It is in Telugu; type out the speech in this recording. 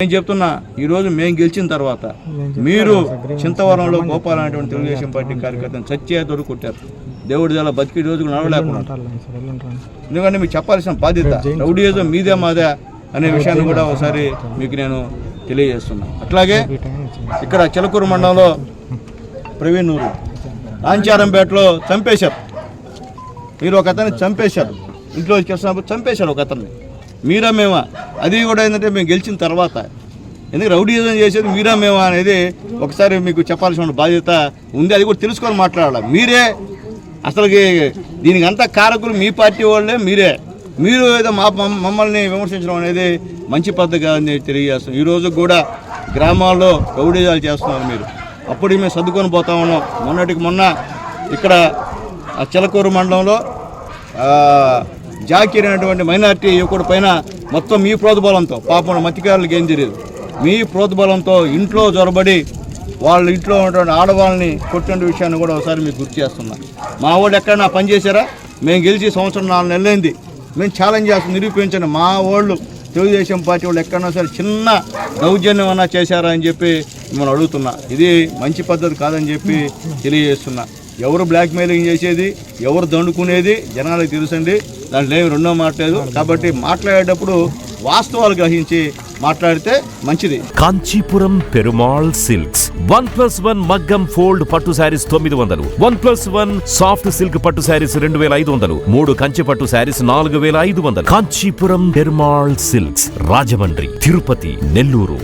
నేను చెప్తున్నా ఈరోజు మేము గెలిచిన తర్వాత మీరు చింతవరంలో గోపాల్ అనేటువంటి తెలుగుదేశం పార్టీ కార్యకర్తను చచ్చే దొరికి కొట్టారు. దేవుడి దళ బతికి రోజుకు నడవలేకుండా. ఎందుకంటే మీకు చెప్పాల్సిన బాధ్యత రౌడీయిజం మీదే మాదే అనే విషయాన్ని కూడా ఒకసారి మీకు నేను తెలియజేస్తున్నా. అట్లాగే ఇక్కడ చిలకూరు మండలంలో ప్రవీణ్ నూరు రాంచారంపేటలో చంపేశారు. మీరు ఒక అతన్ని చంపేశారు. ఇంట్లో వచ్చినప్పుడు చంపేశారు ఒక అతన్ని. మీరా మేమా? అది కూడా ఏంటంటే మేము గెలిచిన తర్వాత. ఎందుకంటే రౌడీజం చేసేది మీరా మేమా అనేది ఒకసారి మీకు చెప్పాల్సిన బాధ్యత ఉంది అది కూడా తెలుసుకొని మాట్లాడాలి? మీరే. అసలుకి దీనికి అంతా కారకులు మీ పార్టీ వాళ్ళే మీరే. మీరు ఏదో మా మమ్మల్ని విమర్శించడం అనేది మంచి పద్ధతి కాదని తెలియజేస్తాం ఈరోజు కూడా గ్రామాల్లో రౌడీజాలు చేస్తున్నారు మీరు. అప్పుడు మేము సర్దుకొని పోతా ఉన్నాం. మొన్నటికి మొన్న ఇక్కడ ఆ చిలకూరు మండలంలో జాకీర్ అనేటువంటి మైనార్టీ యువకుడి పైన మొత్తం మీ ప్రోద్బలంతో పాపం మత్తికారులకు ఏం తెలియదు మీ ప్రోద్బలంతో ఇంట్లో జొరబడి వాళ్ళ ఇంట్లో ఉన్నటువంటి ఆడవాళ్ళని కొట్టిన విషయాన్ని కూడా ఒకసారి మీకు గుర్తు చేస్తున్నా. మా వాళ్ళు ఎక్కడన్నా పని చేశారా? మేము గెలిచి సంవత్సరం నాలుగు నెలలైంది. మేము ఛాలెంజ్ చేస్తాం నిరూపించండి. మా వాళ్ళు తెలుగుదేశం పార్టీ వాళ్ళు ఎక్కడన్నా సరే చిన్న దౌర్జన్యం అన్నా చేశారా అని చెప్పి మిమ్మల్ని అడుగుతున్నా. ఇది మంచి పద్ధతి కాదని చెప్పి తెలియజేస్తున్నా. ఎవరు బ్లాక్ మెయిలింగ్ చేసేది ఎవరు దండుకునేది జనాలకు తెలుసండి. దాంట్లో ఏమి రెండో మాట్లాడదు కాబట్టి మాట్లాడేటప్పుడు వాస్తవాలు గ్రహించి మాట్లాడితే మంచిది. Kanchipuram Perumal silks. One plus one మగ్గం ఫోల్డ్ పట్టు శారీస్ తొమ్మిది వందలు. One plus one soft silk పట్టు శారీస్ రెండు వేల ఐదు వందలు. మూడు కంచి పట్టు శారీస్ నాలుగు వేల ఐదు వందలు. కాంచీపురం పెరుమాళ్ సిల్క్స్ రాజమండ్రి తిరుపతి నెల్లూరు.